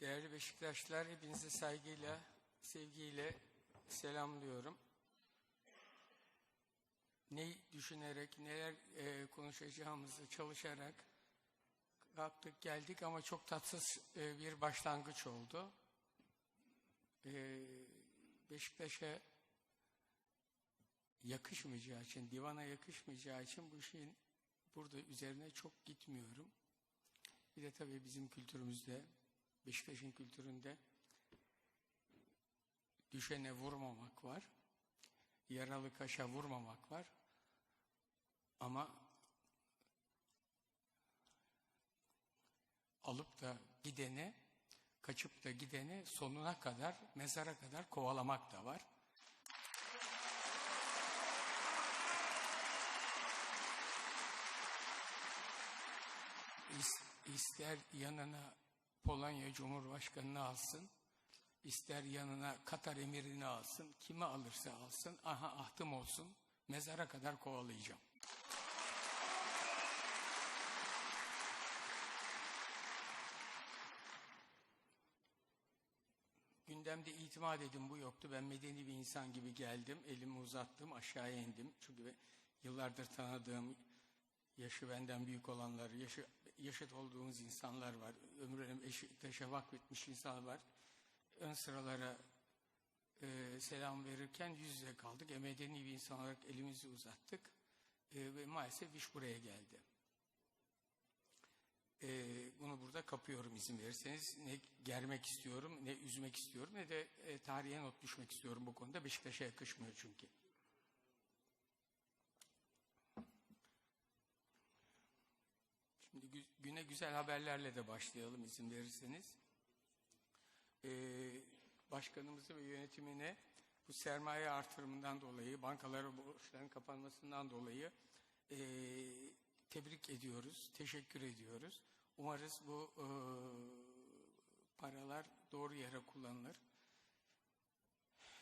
Değerli Beşiktaşlar, hepinizi saygıyla, sevgiyle selamlıyorum. Ne düşünerek, neler e, konuşacağımızı çalışarak kalktık geldik ama çok tatsız e, bir başlangıç oldu. E, Beşiktaş'a yakışmayacağı için, divana yakışmayacağı için bu şeyin burada üzerine çok gitmiyorum. Bir de tabii bizim kültürümüzde, Beşiktaş'ın kültüründe düşene vurmamak var. Yaralı kaşa vurmamak var. Ama alıp da gideni, kaçıp da gideni sonuna kadar, mezara kadar kovalamak da var. İs- İster yanına Polonya Cumhurbaşkanı'nı alsın, ister yanına Katar emirini alsın, kimi alırsa alsın, aha ahtım olsun, mezara kadar kovalayacağım. Gündemde itimat edin bu yoktu. Ben medeni bir insan gibi geldim. Elimi uzattım, aşağıya indim. Çünkü yıllardır tanıdığım, yaşı benden büyük olanlar, yaşı, yaşıt olduğumuz insanlar var. Ömrünü Beşiktaş'a vakfetmiş insanlar var. Ön sıralara e, selam verirken yüz yüze kaldık. E, medeni bir insan olarak elimizi uzattık. E, ve maalesef iş buraya geldi. E, bunu burada kapıyorum izin verirseniz. Ne germek istiyorum, ne üzmek istiyorum, ne de e, tarihe not düşmek istiyorum bu konuda. Beşiktaş'a yakışmıyor çünkü. Şimdi gü- güne güzel haberlerle de başlayalım izin verirseniz. Ee, başkanımızı ve yönetimine bu sermaye artırımından dolayı, bankalara borçların kapanmasından dolayı ee, tebrik ediyoruz, teşekkür ediyoruz. Umarız bu ee, paralar doğru yere kullanılır.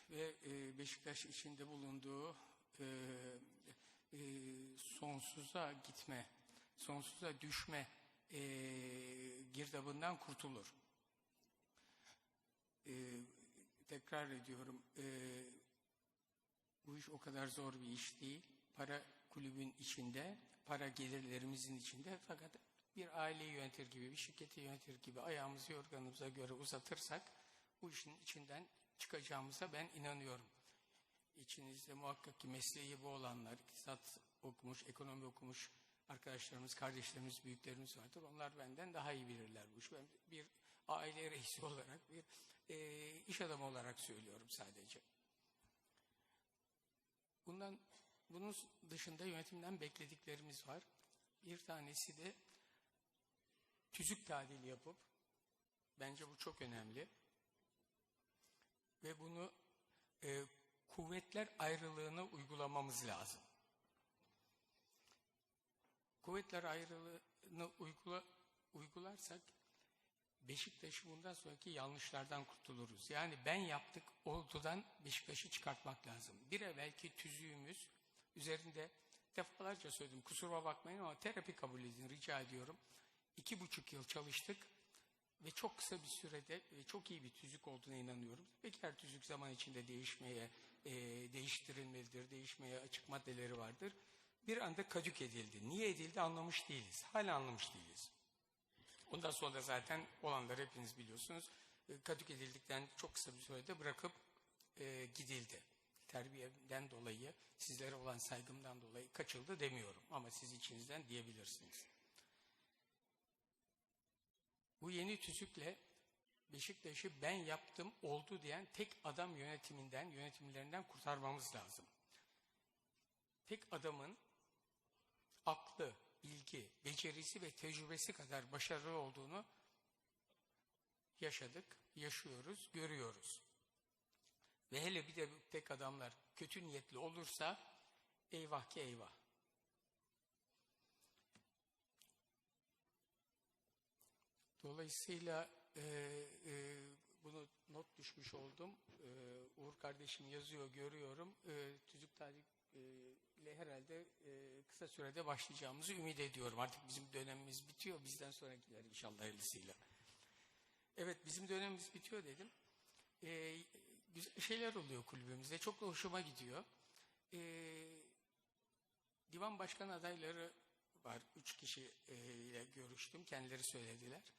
Ve ee, Beşiktaş içinde bulunduğu ee, ee, sonsuza gitme, sonsuza düşme ee, girdabından kurtulur. Ee, tekrar ediyorum, ee, bu iş o kadar zor bir iş değil. Para kulübün içinde, para gelirlerimizin içinde fakat bir aileyi yönetir gibi, bir şirketi yönetir gibi ayağımızı yorganımıza göre uzatırsak bu işin içinden çıkacağımıza ben inanıyorum. İçinizde muhakkak ki mesleği bu olanlar, iktisat okumuş, ekonomi okumuş arkadaşlarımız, kardeşlerimiz, büyüklerimiz vardır. Onlar benden daha iyi bilirler bu işi. Ben bir aile reisi olarak, bir e, iş adamı olarak söylüyorum sadece. Bundan bunun dışında yönetimden beklediklerimiz var. Bir tanesi de tüzük tadili yapıp, bence bu çok önemli. Ve bunu e, kuvvetler ayrılığını uygulamamız lazım. Kuvvetler ayrılığını uygula, uygularsak Beşiktaş'ı bundan sonraki yanlışlardan kurtuluruz. Yani ben yaptık oldudan Beşiktaş'ı çıkartmak lazım. Bir evvelki tüzüğümüz üzerinde defalarca söyledim kusuruma bakmayın ama terapi kabul edin rica ediyorum. İki buçuk yıl çalıştık ve çok kısa bir sürede ve çok iyi bir tüzük olduğuna inanıyorum. Peki her tüzük zaman içinde değişmeye, e, değiştirilmelidir, değişmeye açık maddeleri vardır. Bir anda kadük edildi. Niye edildi anlamış değiliz. Hala anlamış değiliz. Ondan sonra da zaten olanları hepiniz biliyorsunuz. E, Kadük edildikten çok kısa bir sürede bırakıp e, gidildi. Terbiyeden dolayı, sizlere olan saygımdan dolayı kaçıldı demiyorum. Ama siz içinizden diyebilirsiniz. Bu yeni tüzükle Beşiktaş'ı ben yaptım oldu diyen tek adam yönetiminden, yönetimlerinden kurtarmamız lazım. Tek adamın aklı, bilgi, becerisi ve tecrübesi kadar başarılı olduğunu yaşadık, yaşıyoruz, görüyoruz. Ve hele bir de tek adamlar kötü niyetli olursa eyvah ki eyvah. Dolayısıyla e, e, bunu not düşmüş oldum. E, Uğur kardeşim yazıyor, görüyorum. E, tüzük tarih e, ile herhalde e, kısa sürede başlayacağımızı ümit ediyorum. Artık bizim dönemimiz bitiyor. Bizden sonrakiler inşallah hayırlısıyla. Evet bizim dönemimiz bitiyor dedim. Ee, güzel şeyler oluyor kulübümüzde. Çok da hoşuma gidiyor. Ee, divan başkan adayları var. Üç kişi e, görüştüm. Kendileri söylediler.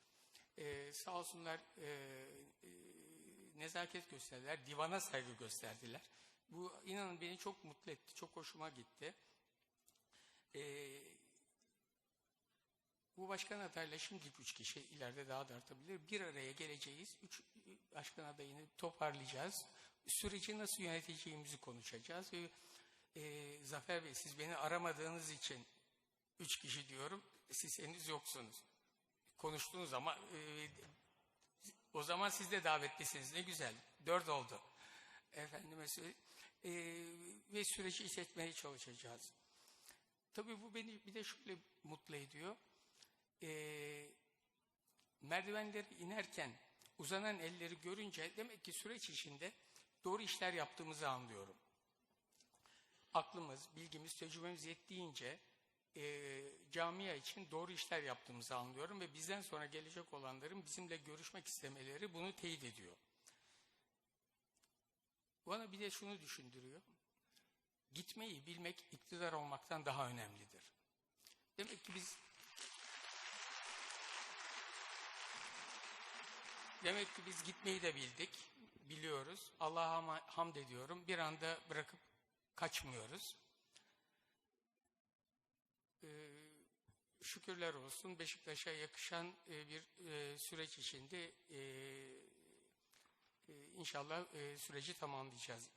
Ee, sağ olsunlar e, e, nezaket gösterdiler. Divana saygı gösterdiler. Bu inanın beni çok mutlu etti. Çok hoşuma gitti. Ee, bu başkan adayla şimdilik üç kişi ileride daha da artabilir. Bir araya geleceğiz. Üç başkan adayını toparlayacağız. Süreci nasıl yöneteceğimizi konuşacağız. Ve, e, Zafer Bey siz beni aramadığınız için üç kişi diyorum. Siz henüz yoksunuz. Konuştunuz ama e, o zaman siz de davetlisiniz. Ne güzel. Dört oldu. Efendime söyleyeyim. E, ve süreci işletmeye çalışacağız. Tabii bu beni bir de şöyle mutlu ediyor. Ee, merdivenleri inerken uzanan elleri görünce demek ki süreç içinde doğru işler yaptığımızı anlıyorum. Aklımız, bilgimiz, tecrübemiz yettiğince e, camia için doğru işler yaptığımızı anlıyorum ve bizden sonra gelecek olanların bizimle görüşmek istemeleri bunu teyit ediyor. Bana bir de şunu düşündürüyor. Gitmeyi bilmek iktidar olmaktan daha önemlidir. Demek ki biz Demek ki biz gitmeyi de bildik, biliyoruz. Allah'a hamd ediyorum. Bir anda bırakıp kaçmıyoruz. Ee, şükürler olsun Beşiktaş'a yakışan e, bir e, süreç içinde e, e, inşallah e, süreci tamamlayacağız.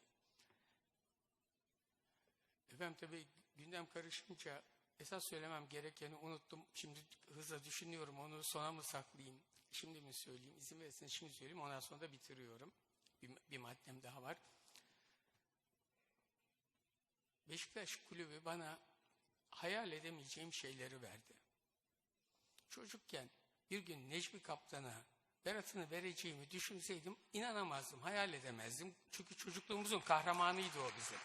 Efendim tabii gündem karışınca esas söylemem gerekeni unuttum. Şimdi hızla düşünüyorum onu sona mı saklayayım? Şimdi mi söyleyeyim? İzin verirseniz şimdi söyleyeyim. Ondan sonra da bitiriyorum. Bir, bir maddem daha var. Beşiktaş kulübü bana hayal edemeyeceğim şeyleri verdi. Çocukken bir gün Necmi Kaptan'a Berat'ını vereceğimi düşünseydim inanamazdım, hayal edemezdim. Çünkü çocukluğumuzun kahramanıydı o bizim.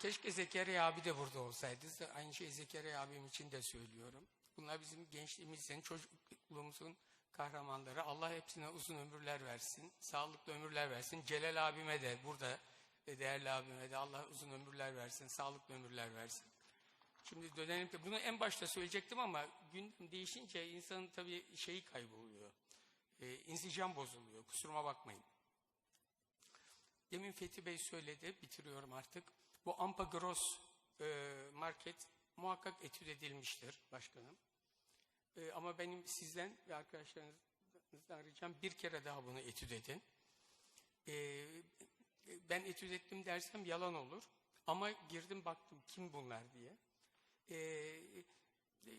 Keşke Zekeriya abi de burada olsaydı. Aynı şeyi Zekeriya abim için de söylüyorum. Bunlar bizim gençliğimizin, çocukluğumuzun kahramanları. Allah hepsine uzun ömürler versin. Sağlıklı ömürler versin. Celal abime de burada ve değerli abime de Allah uzun ömürler versin. Sağlıklı ömürler versin. Şimdi dönelim de bunu en başta söyleyecektim ama gündem değişince insanın tabii şeyi kayboluyor. Ee, insicam bozuluyor. Kusuruma bakmayın. Demin Fethi Bey söyledi, bitiriyorum artık. Bu Ampa Gross e, market muhakkak etüt edilmiştir başkanım. E, ama benim sizden ve arkadaşlarınızdan ricam bir kere daha bunu etüt edin. E, ben etüt ettim dersem yalan olur. Ama girdim baktım kim bunlar diye. E, e,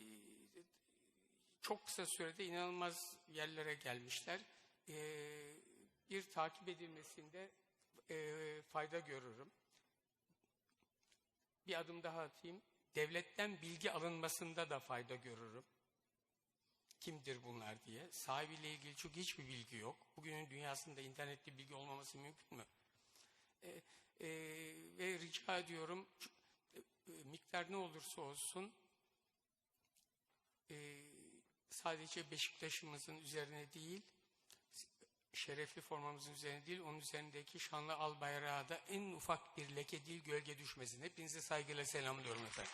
çok kısa sürede inanılmaz yerlere gelmişler. E, bir takip edilmesinde e, fayda görürüm bir adım daha atayım. Devletten bilgi alınmasında da fayda görürüm. Kimdir bunlar diye. Sahibiyle ilgili çünkü hiçbir bilgi yok. Bugünün dünyasında internette bilgi olmaması mümkün mü? E, e, ve rica ediyorum e, miktar ne olursa olsun e, sadece Beşiktaş'ımızın üzerine değil şerefli formamızın üzerine değil, onun üzerindeki şanlı al bayrağı da en ufak bir leke değil, gölge düşmesin. Hepinize saygıyla selamlıyorum efendim.